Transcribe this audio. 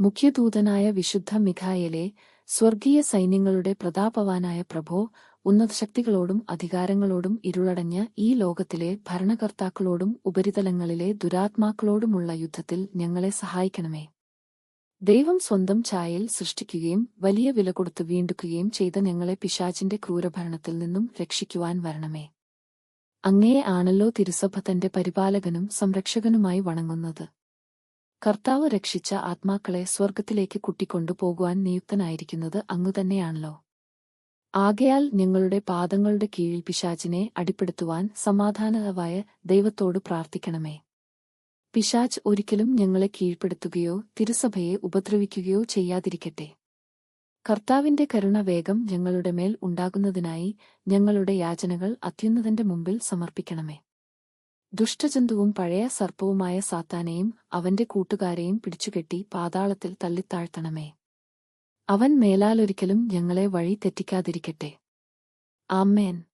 മുഖ്യദൂതനായ വിശുദ്ധ മിഖായലെ സ്വർഗീയ സൈന്യങ്ങളുടെ പ്രതാപവാനായ പ്രഭോ ഉന്നത ശക്തികളോടും അധികാരങ്ങളോടും ഇരുളടഞ്ഞ ഈ ലോകത്തിലെ ഭരണകർത്താക്കളോടും ഉപരിതലങ്ങളിലെ ദുരാത്മാക്കളോടുമുള്ള യുദ്ധത്തിൽ ഞങ്ങളെ സഹായിക്കണമേ. ദൈവം സ്വന്തം ചായയിൽ സൃഷ്ടിക്കുകയും വലിയ വില കൊടുത്ത് വീണ്ടെടുക്കുകയും ചെയ്ത ഞങ്ങളെ പിശാചിന്റെ ക്രൂരഭരണത്തിൽ നിന്നും രക്ഷിക്കുവാൻ വരണമേ. അങ്ങേ ആണല്ലോ തിരുസഭ തന്റെ പരിപാലകനും സംരക്ഷകനുമായി വണങ്ങുന്നത്. കർത്താവ് രക്ഷിച്ച ആത്മാക്കളെ സ്വർഗത്തിലേക്ക് കുട്ടിക്കൊണ്ടു പോകുവാൻ നിയുക്തനായിരിക്കുന്നത് അങ്ങുതന്നെയാണല്ലോ ആകയാൽ നിങ്ങളുടെ പാദങ്ങളുടെ കീഴിൽ പിശാചിനെ അടിപ്പെടുത്തുവാൻ സമാധാനവായ ദൈവത്തോട് പ്രാർത്ഥിക്കണമേ. പിശാച് ഒരിക്കലും ഞങ്ങളെ കീഴ്പ്പെടുത്തുകയോ തിരുസഭയെ ഉപദ്രവിക്കുകയോ ചെയ്യാതിരിക്കട്ടെ. കർത്താവിന്റെ കരുണ വേഗം ഞങ്ങളുടെ മേൽ ഉണ്ടാകുന്നതിനായി ഞങ്ങളുടെ യാചനകൾ അത്യുന്നതന്റെ മുമ്പിൽ സമർപ്പിക്കണമേ. ദുഷ്ടജന്തുവും പഴയ സർപ്പവുമായ സാത്താനെയും അവന്റെ കൂട്ടുകാരെയും പിടിച്ചുകെട്ടി പാതാളത്തിൽ തള്ളിത്താഴ്ത്തണമേ. അവൻ മേലാലൊരിക്കലും ഞങ്ങളെ വഴി തെറ്റിക്കാതിരിക്കട്ടെ. ആമ്മേൻ